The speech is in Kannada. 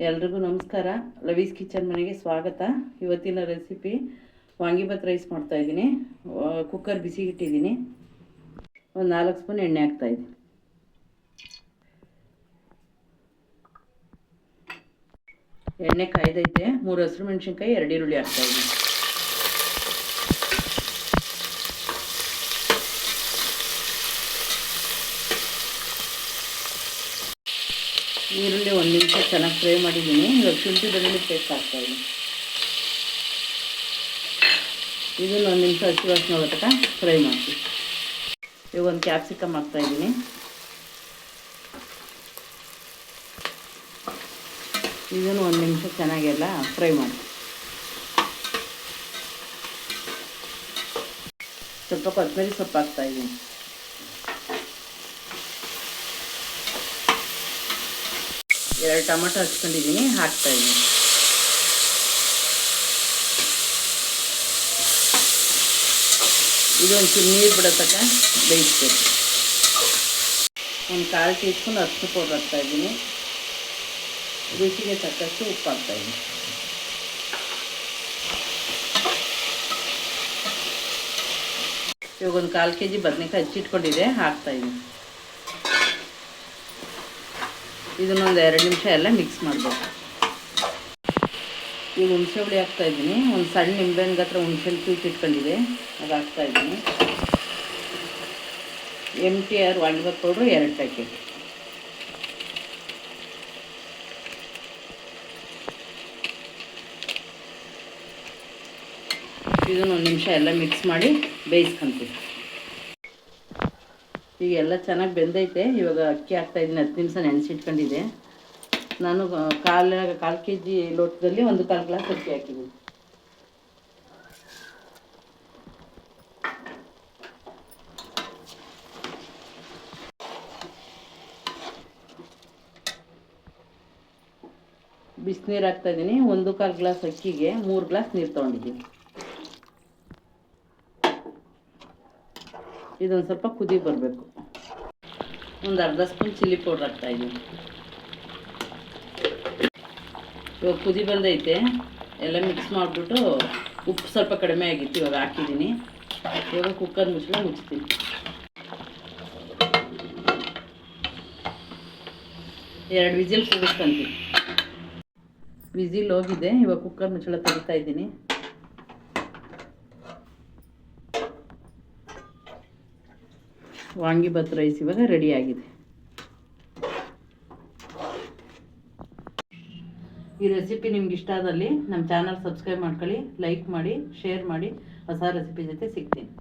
ಎಲ್ರಿಗೂ ನಮಸ್ಕಾರ. ಲವೀಸ್ ಕಿಚನ್ ಮನೆಗೆ ಸ್ವಾಗತ. ಇವತ್ತಿನ ರೆಸಿಪಿ ವಾಂಗಿಭತ್ ರೈಸ್ ಮಾಡ್ತಾ ಇದ್ದೀನಿ. ಕುಕ್ಕರ್ ಬಿಸಿ ಇಟ್ಟಿದ್ದೀನಿ. ಒಂದು ನಾಲ್ಕು ಸ್ಪೂನ್ ಎಣ್ಣೆ ಹಾಕ್ತಾ ಇದ್ದೀನಿ. ಎಣ್ಣೆ ಕಾಯ್ದೈತೆ. ಮೂರು ಹಸಿರು ಮೆಣಸಿನ್ಕಾಯಿ, ಎರಡು ಈರುಳ್ಳಿ ಹಾಕ್ತಾ ಈರುಳ್ಳಿ ಒಂದು ನಿಮಿಷ ಚೆನ್ನಾಗಿ ಫ್ರೈ ಮಾಡಿದ್ದೀನಿ. ಇವಾಗ ಶುಂಠಿ ಬೆಳ್ಳುಳ್ಳಿ ಪೇಸ್ಟ್ ಹಾಕ್ತಾ ಇದ್ದೀನಿ. ಇದನ್ನು ಒಂದು ನಿಮಿಷ ಹಸಿ ವಾಸನೆ ತನಕ ಫ್ರೈ ಮಾಡ್ತೀವಿ ಇವಾಗ ಒಂದು ಕ್ಯಾಪ್ಸಿಕಮ್ ಹಾಕ್ತಾ ಇದ್ದೀನಿ. ಇದನ್ನು ಒಂದು ನಿಮಿಷ ಚೆನ್ನಾಗೆಲ್ಲ ಫ್ರೈ ಮಾಡಿ ಸ್ವಲ್ಪ ಕೊತ್ತಂಬರಿ ಸೊಪ್ಪು ಹಾಕ್ತಾ ಎರಡು ಟೊಮೆಟೊ ಹಚ್ಕೊಂಡಿದ್ದೀನಿ, ಹಾಕ್ತಾ ಇದ್ದೀನಿ. ಇದು ಒಂಚೂರು ನೀರು ಬಿಡೋ ತನಕ ಬೇಯಿಸ್ಬೇಕು. ಒಂದು ಕಾಲು ಟೀ ಸ್ಪೂನ್ ಅರಿಶಿನ ಪೌಡ್ರ್ ಹಾಕ್ತಾ ಇದ್ದೀನಿ. ರುಚಿಗೆ ತಕ್ಕಷ್ಟು ಉಪ್ಪು ಹಾಕ್ತಾ ಇದ್ದೀನಿ. ಇವಾಗ ಒಂದು ಕಾಲು ಕೆ ಜಿ ಬದನೆಕಾಯಿ ಹಚ್ಚಿಟ್ಕೊಂಡಿದೆ ಹಾಕ್ತಾ ಇದ್ದೀನಿ. ಇದನ್ನೊಂದು ಎರಡು ನಿಮಿಷ ಎಲ್ಲ ಮಿಕ್ಸ್ ಮಾಡಬೇಕು. ಈಗ ಹುಣಸೆ ಹುಳಿ ಹಾಕ್ತಾ ಇದ್ದೀನಿ. ಒಂದು ಸಣ್ಣ ನಿಂಬೆಹಣ್ಣು ಹತ್ರ ಹುಣಸೆ ತೂತು ಇಟ್ಕೊಂಡಿದೆ. ಅದು ಹಾಕ್ತಾ ಇದ್ದೀನಿ. M T R vangibath powder ಎರಡು ಪ್ಯಾಕೆಟ್ ಇದನ್ನು ಒಂದು ನಿಮಿಷ ಎಲ್ಲ ಮಿಕ್ಸ್ ಮಾಡಿ ಬೇಯಿಸ್ಕೊಂತೀವಿ. ಈಗ ಎಲ್ಲ ಚೆನ್ನಾಗಿ ಬೆಂದೈತೆ. ಇವಾಗ ಅಕ್ಕಿ ಹಾಕ್ತಾ ಇದ್ದೀನಿ, ಹತ್ತು ನಿಮಿಷ ನೆನೆಸಿಟ್ಕೊಂಡಿದ್ದೆ. ನಾನು ಕಾಲು ಕಾಲು ಕೆ ಜಿ ಲೋಟದಲ್ಲಿ ಒಂದು ಕಾಲು ಗ್ಲಾಸ್ ಅಕ್ಕಿ ಹಾಕಿದ್ದೀನಿ. ಬಿಸಿನೀರು ಹಾಕ್ತಾ ಇದ್ದೀನಿ. ಒಂದು ಕಾಲು ಗ್ಲಾಸ್ ಅಕ್ಕಿಗೆ ಮೂರು ಗ್ಲಾಸ್ ನೀರು ತೊಗೊಂಡಿದ್ದೀನಿ. ಇದೊಂದು ಸ್ವಲ್ಪ ಕುದಿ ಬರಬೇಕು. ಒಂದು ಅರ್ಧ ಸ್ಪೂನ್ ಚಿಲ್ಲಿ ಪೌಡರ್ ಹಾಕ್ತಾ ಇದ್ದೀನಿ. ಇವಾಗ ಕುದಿ ಬಂದೈತೆ. ಎಲ್ಲ ಮಿಕ್ಸ್ ಮಾಡಿಬಿಟ್ಟು ಉಪ್ಪು ಸ್ವಲ್ಪ ಕಡಿಮೆ ಆಗಿತ್ತು, ಇವಾಗ ಹಾಕಿದ್ದೀನಿ. ಇವಾಗ ಕುಕ್ಕರ್ ಮುಚ್ಚಳ ಮುಚ್ತೀನಿ. ಎರಡು ವಿಜಿಲ್ ಕೂಗಿಸ್ಕೊಂತೀನಿ ವಿಸಿಲ್ ಹೋಗಿದೆ, ಇವಾಗ ಕುಕ್ಕರ್ ಮುಚ್ಚಳ ತೆಗಿತಾ ಇದ್ದೀನಿ. ವಾಂಗಿಭತ್ ರೈಸ್ ಇವಾಗ ರೆಡಿಯಾಗಿದೆ ಈ ರೆಸಿಪಿ ನಿಮ್ಗೆ ಇಷ್ಟ ಆದಲ್ಲಿ ನಮ್ಮ ಚಾನಲ್ ಸಬ್ಸ್ಕ್ರೈಬ್ ಮಾಡ್ಕೊಳ್ಳಿ ಲೈಕ್ ಮಾಡಿ ಶೇರ್ ಮಾಡಿ, ಹೊಸ ರೆಸಿಪಿ ಜೊತೆ ಸಿಗ್ತೀನಿ.